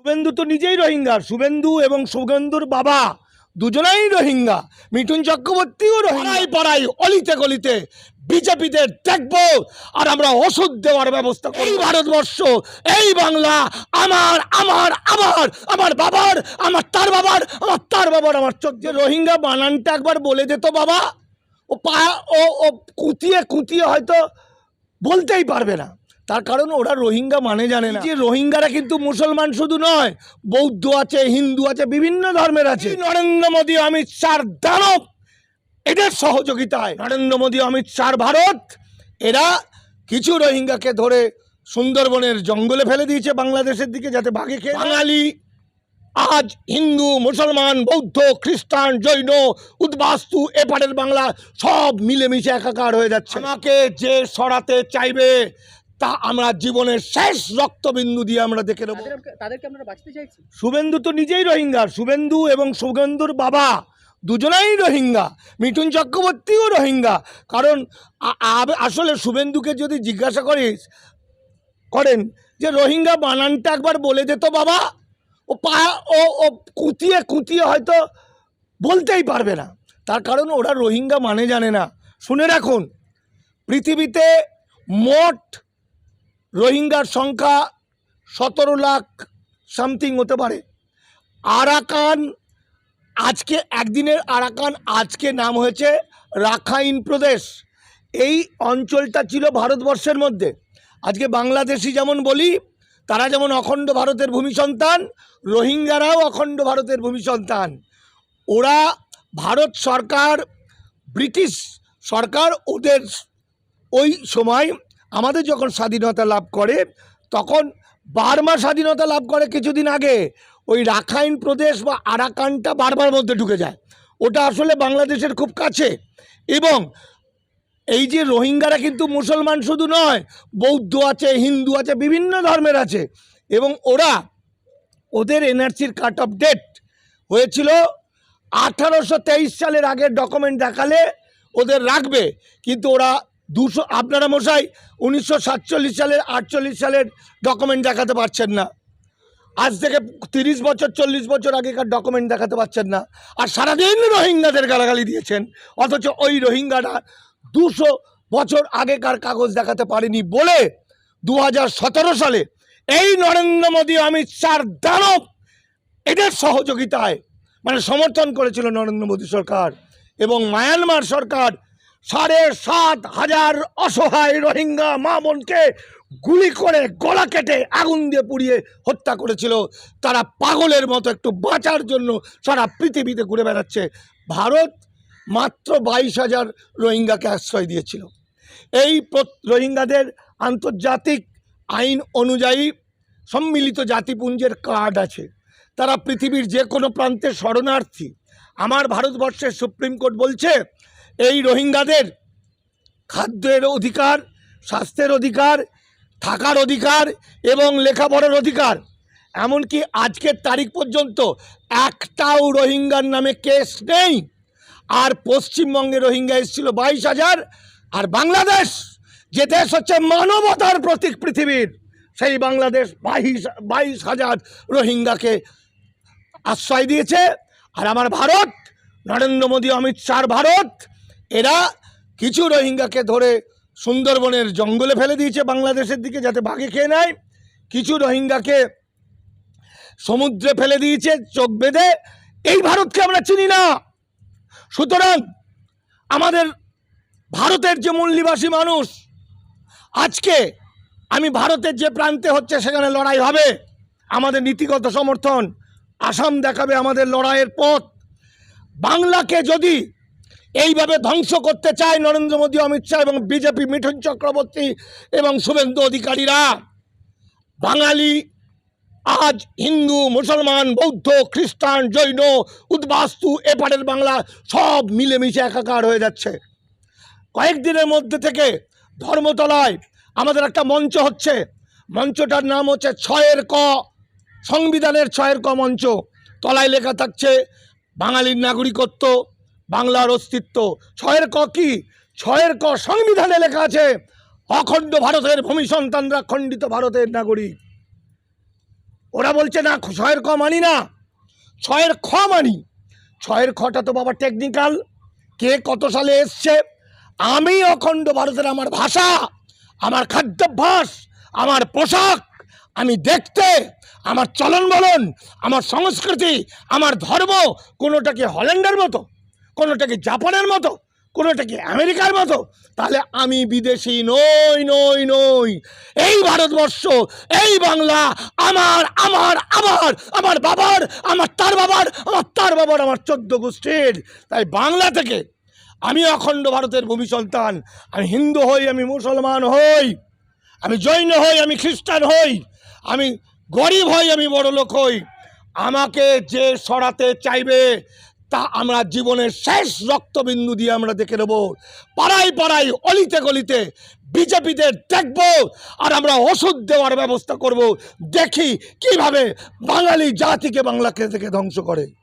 শুভেন্দু তো নিজেই রোহিঙ্গা, শুভেন্দু এবং শুভেন্দুর বাবা দুজনেই রোহিঙ্গা। মিঠুন চক্রবর্তীও রোহিঙ্গাই পাড়াই অলিতে গলিতে বিজেপিদের দেখব আর আমরা ওষুধ দেওয়ার ব্যবস্থা করি ভারতবর্ষ, এই বাংলা, আমার আমার আমার আমার বাবার, আমার তার বাবার, আমার তার বাবার, আমার চোখ। যে রোহিঙ্গা বানানটা একবার বলে দে তো বাবা। ও পা ও কুতিয়ে কুতিয়ে হয়তো বলতেই পারবে না। তার কারণ ওরা রোহিঙ্গা মানে জানে না। যে রোহিঙ্গারা কিন্তু মুসলমান শুধু নয় বৌদ্ধ আছে হিন্দু আছে বিভিন্ন ধর্মের আছে। নরেন্দ্র মোদী অমিত শাহর দানব এদের সহযোগিতায়। নরেন্দ্র মোদী অমিত শাহর ভারত এরা কিছু রোহিঙ্গাকে ধরে সুন্দরবনের জঙ্গলে ফেলে দিয়েছে বাংলাদেশের দিকে যাতে বাঘে খেয়ে বাঙালি আজ হিন্দু মুসলমান বৌদ্ধ খ্রিস্টান জৈন উদ্বাস্তু এপারের বাংলা সব মিলেমিশে একাকার হয়ে যাচ্ছে। আমাকে যে সরাতে চাইবে তা আমরা জীবনের শেষ রক্তবিন্দু দিয়ে আমরা দেখে নেব। তাদেরকে বাঁচতে শুভেন্দু তো নিজেই রোহিঙ্গা শুভেন্দু এবং শুভেন্দুর বাবা দুজনেই রোহিঙ্গা মিঠুন চক্রবর্তীও রোহিঙ্গা। কারণ আসলে শুভেন্দুকে যদি জিজ্ঞাসা করিস করেন যে রোহিঙ্গা বানানটা একবার বলে দে তো বাবা ও পা ও ও কুতিয়ে কুতিয়ে হয়তো বলতেই পারবে না। তার কারণ ওরা রোহিঙ্গা মানে জানে না। শুনে রাখুন পৃথিবীতে মোট রোহিঙ্গার সংখ্যা সতেরো লাখ সামথিং হতে পারে। আরাকান, আজকে একদিনের আরাকান, আজকে নাম হয়েছে রাখাইন প্রদেশ। এই অঞ্চলটা ছিল ভারতবর্ষের মধ্যে। আজকে বাংলাদেশি যেমন বলি, তারা যেমন অখণ্ড ভারতের ভূমি সন্তান, রোহিঙ্গারাও অখণ্ড ভারতের ভূমি সন্তান। ওরা ভারত সরকার, ব্রিটিশ সরকার ওদের ওই সময় আমাদের যখন স্বাধীনতা লাভ করে, তখন বার্মা স্বাধীনতা লাভ করে কিছুদিন আগে। ওই রাখাইন প্রদেশ বা আরাকানটা বারবার মধ্যে ঢুকে যায়। ওটা আসলে বাংলাদেশের খুব কাছে। এবং এই যে রোহিঙ্গারা কিন্তু মুসলমান শুধু নয়, বৌদ্ধ আছে, হিন্দু আছে, বিভিন্ন ধর্মের আছে। এবং ওরা ওদের এনআরসির কাট অফ ডেট হয়েছিল আঠারোশো তেইশ সালের আগের ডকুমেন্ট দেখালে ওদের রাখবে। কিন্তু ওরা দুশো আপনারা মশাই, উনিশশো সাতচল্লিশ সালের, আটচল্লিশ সালের ডকুমেন্ট দেখাতে পারছেন না। আজ থেকে তিরিশ বছর, চল্লিশ বছর আগেকার ডকুমেন্ট দেখাতে পারছেন না। আর সারাদিন রোহিঙ্গাদের গালাগালি দিয়েছেন, অথচ ওই রোহিঙ্গারা দুশো বছর আগেকার কাগজ দেখাতে পারেনি বলে দু হাজার সতেরো সালে এই নরেন্দ্র মোদী, অমিত শাহর দানব এদের সহযোগিতায় মানে সমর্থন করেছিল নরেন্দ্র মোদী সরকার এবং মায়ানমার সরকার সাড়ে সাত হাজার অসহায় রোহিঙ্গা মা বোনকে গুলি করে গলা কেটে আগুন দিয়ে পুড়িয়ে হত্যা করেছিল। তারা পাগলের মতো একটু বাঁচার জন্য সারা পৃথিবীতে ঘুরে বেড়াচ্ছে। ভারত মাত্র বাইশ হাজার রোহিঙ্গাকে আশ্রয় দিয়েছিল। এই রোহিঙ্গাদের আন্তর্জাতিক আইন অনুযায়ী সম্মিলিত জাতিপুঞ্জের কার্ড আছে। তারা পৃথিবীর যে কোনো প্রান্তে শরণার্থী। আমার ভারতবর্ষের সুপ্রিম কোর্ট বলছে এই রোহিঙ্গাদের খাদ্যের অধিকার, স্বাস্থ্যের অধিকার, থাকার অধিকার এবং লেখাপড়ার অধিকার। এমনকি আজকের তারিখ পর্যন্ত একটাও রোহিঙ্গার নামে কেস নেই। আর পশ্চিমবঙ্গে রোহিঙ্গা এসেছিল বাইশ হাজার। আর বাংলাদেশ, যে দেশ হচ্ছে মানবতার প্রতীক পৃথিবীর, সেই বাংলাদেশ বাইশ বাইশ হাজার রোহিঙ্গাকে আশ্রয় দিয়েছে। আর আমার ভারত, নরেন্দ্র মোদী, অমিত শাহর ভারত এরা কিছু রোহিঙ্গাকে ধরে সুন্দরবনের জঙ্গলে ফেলে দিয়েছে বাংলাদেশের দিকে যাতে বাঘে খেয়ে নেয়। কিছু রোহিঙ্গাকে সমুদ্রে ফেলে দিয়েছে, চোখ বেঁধে। এই ভারতকে আমরা চিনি না। সুতরাং আমাদের ভারতের যে মূল নিবাসী মানুষ, আজকে আমি ভারতের যে প্রান্তে হচ্ছে সেখানে লড়াই হবে। আমাদের নীতিগত সমর্থন আসাম দেখাবে আমাদের লড়াইয়ের পথ। বাংলাকে যদি এইভাবে ধ্বংস করতে চায় নরেন্দ্র মোদী, অমিত শাহ এবং বিজেপি মিঠুন চক্রবর্তী এবং শুভেন্দু অধিকারীরা। বাঙালি আজ হিন্দু, মুসলমান, বৌদ্ধ, খ্রিস্টান, জৈন, উদ্বাস্তু, এপারের বাংলা সব মিলেমিশে একাকার হয়ে যাচ্ছে। কয়েকদিনের মধ্যে থেকে ধর্মতলায় আমাদের একটা মঞ্চ হচ্ছে। মঞ্চটার নাম হচ্ছে ছয়ের ক, সংবিধানের ছয়ের ক মঞ্চ। তলায় লেখা থাকছে বাঙালির নাগরিকত্ব বাংলার অস্তিত্ব। ছয়ের ক কি? ছয়ের ক সংবিধানে লেখা আছে, অখণ্ড ভারতের ভূমি সন্তানরা খণ্ডিত ভারতের নাগরিক। ওরা বলছে, না, ছয়ের ক মানি না। ছয়ের খ মানি। ছয়ের খটা তো বাবা টেকনিক্যাল কে কত সালে এসছে? আমি অখণ্ড ভারতের আমার ভাষা, আমার খাদ্যাভ্যাস, আমার পোশাক, আমি দেখতে, আমার চলন বলন, আমার সংস্কৃতি, আমার ধর্ম, কোনোটাকে হল্যান্ডের মতো। কোনোটা কি জাপানের মতো? কোনোটা কি আমেরিকার মতো? তাহলে আমি বিদেশি নই নই নই। এই ভারতবর্ষ, এই বাংলা আমার আমার আমার আমার বাবার, আমার তার বাবার, আমার তার বাবার, আমার চোদ্দ গোষ্ঠীর। তাই বাংলা থেকে আমি অখণ্ড ভারতের ভূমি সন্তান। আমি হিন্দু হই, আমি মুসলমান হই। আমি জৈন হই, আমি খ্রিস্টান হই। আমি গরিব হই, আমি বড় লোক হই। আমাকে যে সরাতে চাইবে তা আমরা জীবনের শেষ রক্তবিন্দু দিয়ে আমরা দেখে নেব। পাড়ায় পাড়ায়, অলিতে গলিতে বিজেপিতে দেখব আর আমরা ওষুধ দেওয়ার ব্যবস্থা করব। দেখি কীভাবে বাঙালি জাতিকে বাংলাকে থেকে ধ্বংস করে।